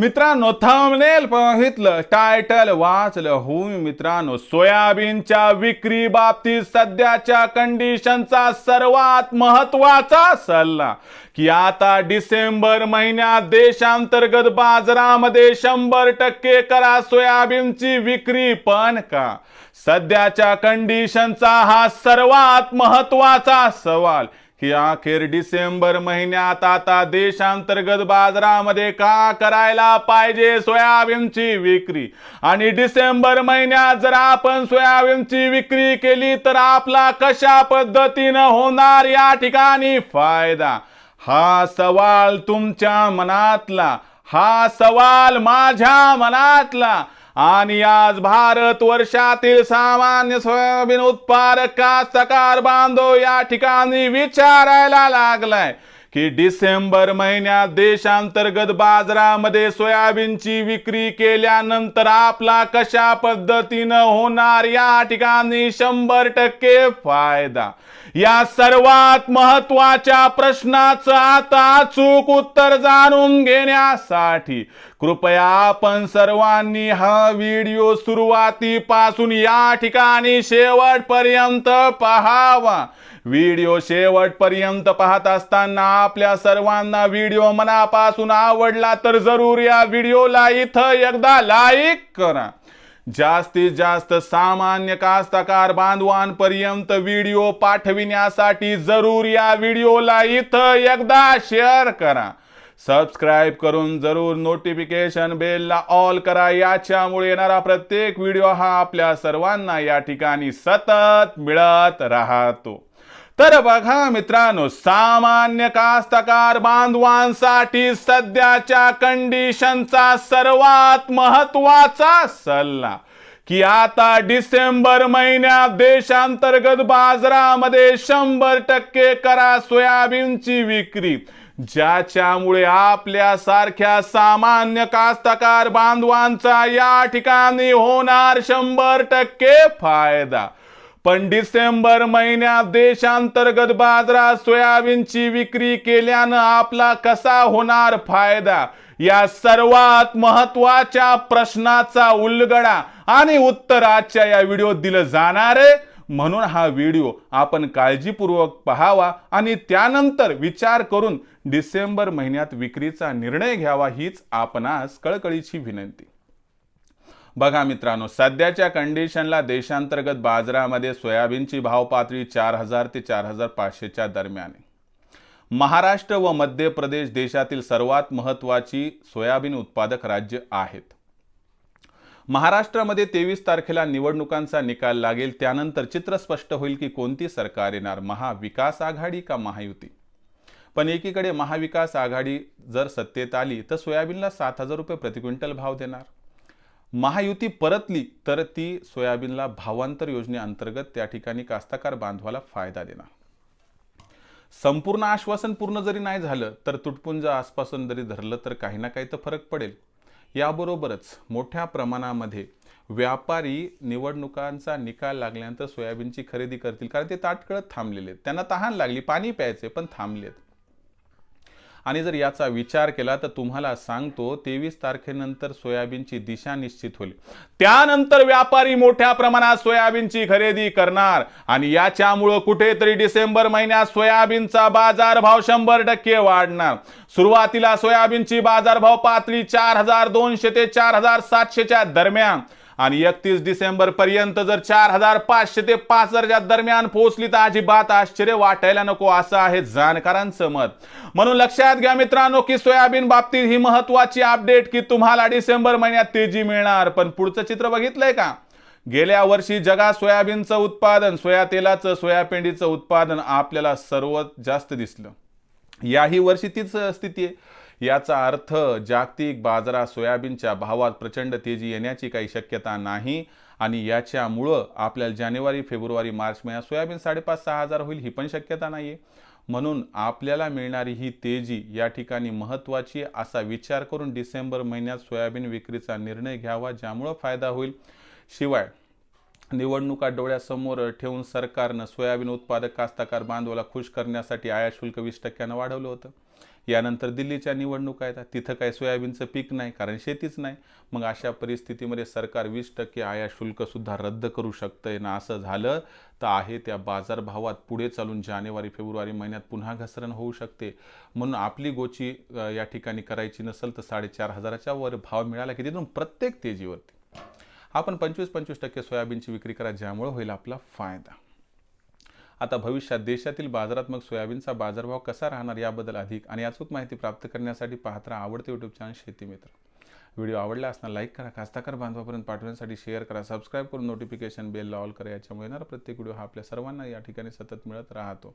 मित्रांनो थंबनेल बघितलं टायटल वाचलं. होऊन मित्रांनो सोयाबीनच्या विक्री बाबतीत सध्याच्या कंडिशनचा सर्वात महत्त्वाचा सल्ला की आता डिसेंबर महिन्यात देशांतर्गत बाजारामध्ये शंभर टक्के करा सोयाबीनची विक्री पण का? सध्याच्या कंडिशनचा हा सर्वात महत्त्वाचा सवाल. की अखेर डिसेंबर महिन्यात आता देशांतर्गत बाजारामध्ये का करायला पाहिजे सोयाबीनची विक्री? आणि डिसेंबर महिन्यात जर आपण सोयाबीनची विक्री केली तर आपला कशा पद्धतीनं होणार या ठिकाणी फायदा? हा सवाल तुमच्या मनातला हा सवाल माझ्या मनातला. आणि आज भारत वर्षातील सामान्य सोयाबीन उत्पादक कास्तकार बांधव या ठिकाणी विचारायला लागलाय की डिसेंबर महिन्यात देशांतर्गत बाजारामध्ये सोयाबीनची विक्री केल्यानंतर आपला कशा पद्धतीनं होणार या ठिकाणी शंभर टक्के फायदा. या सर्वात महत्त्वाच्या प्रश्नाचं आता अचूक उत्तर जाणून घेण्यासाठी कृपया आपण सर्वांनी हा व्हिडिओ सुरुवातीपासून या ठिकाणी शेवटपर्यंत पहावा. व्हिडिओ शेवटपर्यंत पाहत असताना आपल्या सर्वांना व्हिडिओ मनापासून आवडला तर जरूर या व्हिडिओला इथं एकदा लाईक करा. जास्तीत जास्त सामान्य कास्तकार बांधवांपर्यंत व्हिडिओ पाठविण्यासाठी जरूर या व्हिडिओला इथं एकदा शेअर करा. सबस्क्राईब करून जरूर नोटिफिकेशन बेलला ऑल करा. याच्यामुळे येणारा प्रत्येक व्हिडिओ हा आपल्या सर्वांना या ठिकाणी सतत मिळत राहतो. तर बघा मित्रांनो सामान्य कास्तकार बांधवांसाठी सध्याच्या कंडिशनचा सर्वात महत्त्वाचा सल्ला की आता डिसेंबर महिन्यात देशांतर्गत बाजारामध्ये शंभर टक्के करा सोयाबीनची विक्री. ज्याच्यामुळे आपल्या सारख्या सामान्य कास्तकार बांधवांचा या ठिकाणी होणार शंभर टक्के फायदा. पण डिसेंबर महिन्यात देशांतर्गत बाजारात सोयाबीनची विक्री केल्यानं आपला कसा होणार फायदा? या सर्वात महत्त्वाच्या प्रश्नाचा उलगडा आणि उत्तर आजच्या या व्हिडिओत दिलं जाणार आहे. म्हणून हा व्हिडिओ आपण काळजीपूर्वक पहावा आणि त्यानंतर विचार करून डिसेंबर महिन्यात विक्रीचा निर्णय घ्यावा हीच आपणास कळकळीची विनंती. बघा मित्रांनो सध्याच्या कंडिशनला देशांतर्गत बाजारामध्ये सोयाबीनची भाव पातळी चार हजार ते चार हजार पाचशेच्या दरम्यान महाराष्ट्र व मध्य प्रदेश देशातील सर्वात महत्त्वाची सोयाबीन उत्पादक राज्य आहेत. महाराष्ट्रामध्ये तेवीस तारखेला निवडणुकांचा निकाल लागेल. त्यानंतर चित्र स्पष्ट होईल की कोणती सरकार येणार? महाविकास आघाडी का महायुती? पण एकीकडे महाविकास आघाडी जर सत्तेत आली तर सोयाबीनला सात हजार रुपये प्रति क्विंटल भाव देणार. महायुती परतली तर ती सोयाबीनला भावांतर योजनेअंतर्गत त्या ठिकाणी कास्तकार बांधवाला फायदा देणार. संपूर्ण आश्वासन पूर्ण जरी नाही झालं तर तुटपुंज आसपासून जरी धरलं तर काही ना काही तर फरक पडेल. याबरोबरच मोठ्या प्रमाणामध्ये व्यापारी निवडणुकांचा निकाल लागल्यानंतर सोयाबीनची खरेदी करतील. कारण ते ताटकळत थांबलेले आहेत. त्यांना तहान लागली पाणी प्यायचे पण थांबलेत. आणि जर याचा विचार केला तर तुम्हाला सांगतो तेवीस तारखेनंतर सोयाबीनची दिशा निश्चित होईल. त्यानंतर व्यापारी मोठ्या प्रमाणात सोयाबीनची खरेदी करणार. आणि याच्यामुळं कुठेतरी डिसेंबर महिन्यात सोयाबीनचा बाजारभाव शंभर टक्के वाढणार. सुरुवातीला सोयाबीनची बाजारभाव पातळी चार हजार दोनशे ते चार हजार सातशेच्या दरम्यान. आणि एकतीस डिसेंबर पर्यंत जर चार हजार पाचशे ते पाच हजारच्या दरम्यान पोहोचली तर अजिबात आश्चर्य वाटायला नको असं आहे जाणकारांचं मत. म्हणून लक्षात घ्या मित्रांनो की सोयाबीन बाबतीत ही महत्वाची अपडेट की तुम्हाला डिसेंबर महिन्यात तेजी मिळणार. पण पुढचं चित्र बघितलंय का? गेल्या वर्षी जगात सोयाबीनचं उत्पादन सोया तेलाचं सोयापेंडीचं उत्पादन आपल्याला सर्वात जास्त दिसलं. याही वर्षी तीच स्थिती आहे. याचा अर्थ जागतिक बाजारात सोयाबीनच्या भावात प्रचंड तेजी येण्याची काही शक्यता नाही आणि याच्यामुळं आपल्याला जानेवारी फेब्रुवारी मार्च महिन्यात सोयाबीन साडेपाच सहा हजार होईल ही पण शक्यता नाही आहे म्हणून आपल्याला मिळणारी ही तेजी या ठिकाणी महत्त्वाची असा विचार करून डिसेंबर महिन्यात सोयाबीन विक्रीचा निर्णय घ्यावा ज्यामुळं फायदा होईल. शिवाय निवडणुका डोळ्यासमोर ठेवून सरकारनं सोयाबीन उत्पादक कास्तकार बांधवाला खुश करण्यासाठी आयात शुल्क वीस टक्क्यानं वाढवलं होतं. यानंतर दिल्लीच्या निवडणुका येतात तिथं काही सोयाबीनचं पीक नाही कारण शेतीच नाही. मग अशा परिस्थितीमध्ये सरकार वीस टक्के आयात शुल्कसुद्धा रद्द करू शकतंय ना असं झालं तर आहे त्या बाजारभावात पुढे चालून जानेवारी फेब्रुवारी महिन्यात पुन्हा घसरण होऊ शकते. म्हणून आपली गोची या ठिकाणी करायची नसेल तर साडेचार हजाराच्या वर भाव मिळाला की तिथून प्रत्येक तेजीवरती. आपण पंचवीस पंचवीस टक्के सोयाबीनची विक्री करा ज्यामुळे होईल आपला फायदा. आता भविष्यात देशातील बाजारात मग सोयाबीनचा बाजारभाव कसा राहणार याबद्दल अधिक आणि अचूक माहिती प्राप्त करण्यासाठी पाहत राहा आवडते यूट्यूब चॅनल शेती मित्र. व्हिडिओ आवडला असणार लाईक करा खास्ताकार बांधवापर्यंत पाठवण्यासाठी शेअर करा सबस्क्राईब करून नोटिफिकेशन बेल ऑल करा याच्यामुळे येणारा प्रत्येक व्हिडिओ हा आपल्या सर्वांना या ठिकाणी सतत मिळत राहतो.